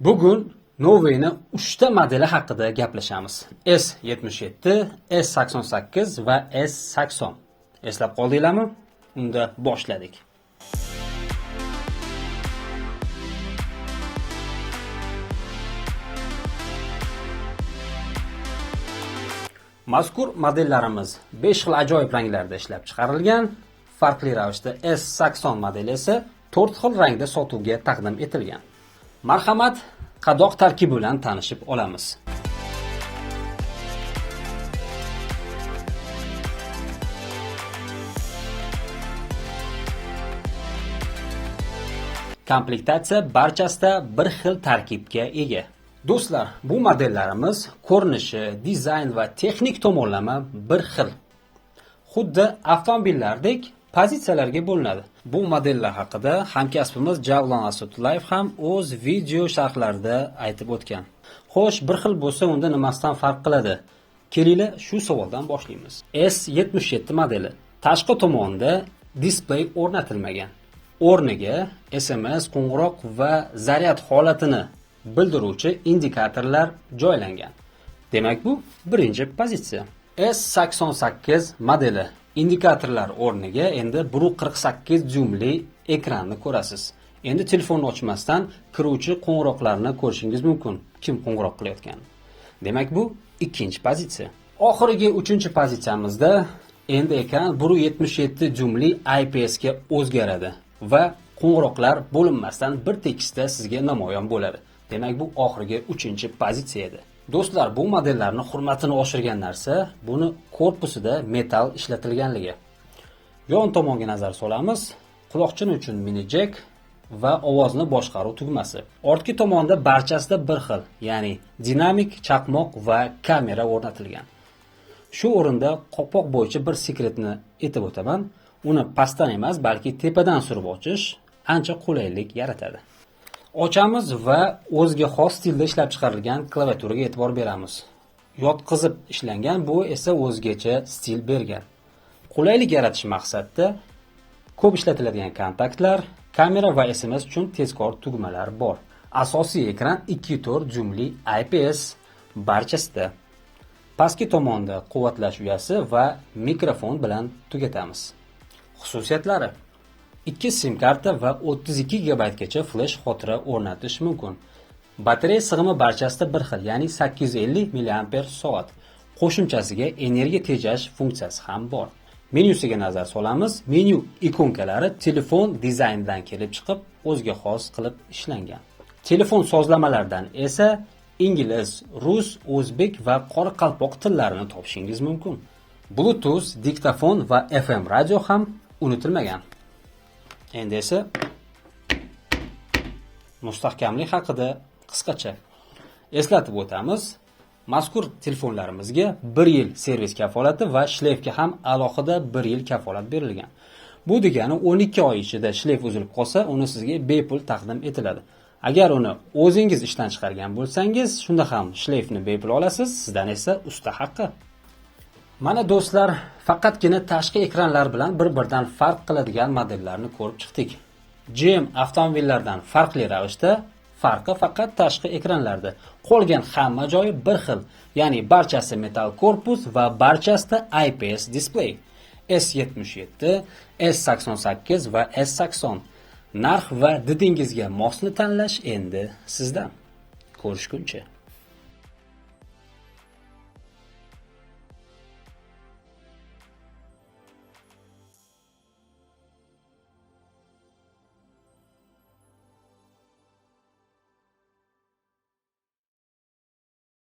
Bugun Noveyni 3 ta modeli haqida gaplashamiz. S77, S88 va S80. Eslab qoldinglarmi? Unda boshladik. Mazkur modellarimiz 5 xil ajoyib ranglarda ishlab chiqarilgan. Farqli ravishda S80 modeli esa 4 xil rangda sotuvga taqdim etilgan. Marhamat, qadoq tarkibi bilan tanishib olamiz. Komplektatsiya barchasida bir xil tarkibga ega. Do'stlar, bu modellarimiz ko'rinishi, dizayn va texnik tomonlama bir xil. Xuddi avtomobillardek pozitsiyalarga bo'linadi. Bu modellar haqida hamkasbimiz Javlon Asatullayev ham o'z video sharhlarida aytib o'tgan. Xo'sh, bir xil bo'lsa, unda nimasidan farq qiladi? Kelinglar shu savoldan boshlaymiz. S77 modeli. Tashqi tomonda displey o'rnatilmagan. O'rniga SMS, qo'ng'iroq va zaryad holatini bildiruvchi indikatorlar joylangan. Demak, bu birinchi pozitsiya. S88 modeli indikatorlar o'rniga endi 1.48 dyumli ekranni ko'rasiz. Endi telefonni ochmasdan kiruvchi qo'ng'iroqlarni ko'rishingiz mumkin, kim qo'ng'iroq qilayotgan. Demak, bu ikkinchi pozitsiya. Oxirgi uchinchi pozitsiyamizda endi ekran 1.77 dyumli IPS ga o'zgaradi va qo'ng'iroqlar bo'linmasdan bir tekisda sizga namoyon bo'ladi. Demak, bu oxirgi uchinchi pozitsiya edi. Do'stlar, bu modellarni hurmatini oshirgan narsa buni korpusida metal ishlatilganligi. Yon tomonga nazar solamiz. Quloqchin uchun mini jack va ovozni boshqaruv tugmasi. Ortki tomonda barchasida bir xil, ya'ni dinamik chaqmoq va kamera o'rnatilgan. Shu o'rinda qopoq bo'yicha bir sekretni aytib o'taman. Uni pastdan emas, balki tepadan surib ochish ancha qulaylik yaratadi. Ochamiz va o'ziga xos stilda ishlab chiqarilgan klaviaturaga e'tibor beramiz. Yotqizib ishlangan, bu esa o'zgacha stil bergan. Qulaylik yaratish maqsadida ko'p ishlatiladigan kontaktlar, kamera va SMS uchun tezkor tugmalar bor. Asosiy ekran 2.4 dyumli IPS barchasida. Pastki tomonda quvvatlash uyasi va mikrofon bilan tugatamiz. Xususiyatlari 2 sim karta va 32 GB gacha flash xotira o'rnatish mumkin. Batareya sig'imi barchasida bir xil, ya'ni 850 mAh. Qo'shimchasiga energiya tejash funksiyasi ham bor. Menyusiga nazar solamiz. Menyu ikonkalari telefon dizaynidan kelib chiqib, o'ziga xos qilib ishlangan. Telefon sozlamalaridan esa ingliz, rus, o'zbek va qoraqalpoq tillarini topishingiz mumkin. Bluetooth, diktafon va FM radio ham unutilmagan. Endi esa mustahkamlik haqida qisqacha eslatib o'tamiz. Mazkur telefonlarimizga 1 yil servis kafolati va shleifga ham alohida 1 yil kafolat berilgan. Bu degani 12 oy ichida shleif uzilib qolsa, uni sizga bepul taqdim etiladi. Agar uni o'zingiz ishdan chiqargan bo'lsangiz, shunda ham shleifni bepul olasiz, sizdan esa usta haqqi. Mana do'stlar, faqatgina tashqi ekranlar bilan bir-biridan farq qiladigan modellarni ko'rib chiqdik. GM avtomobillardan farqli ravishda farqi faqat tashqi ekranlarda. Qolgan hamma joyi bir xil, ya'ni barchasi metal korpus va barchasida IPS displey S77, S88 va S80. Narx va didingizga mosni tanlash endi sizdan. Ko'rishguncha.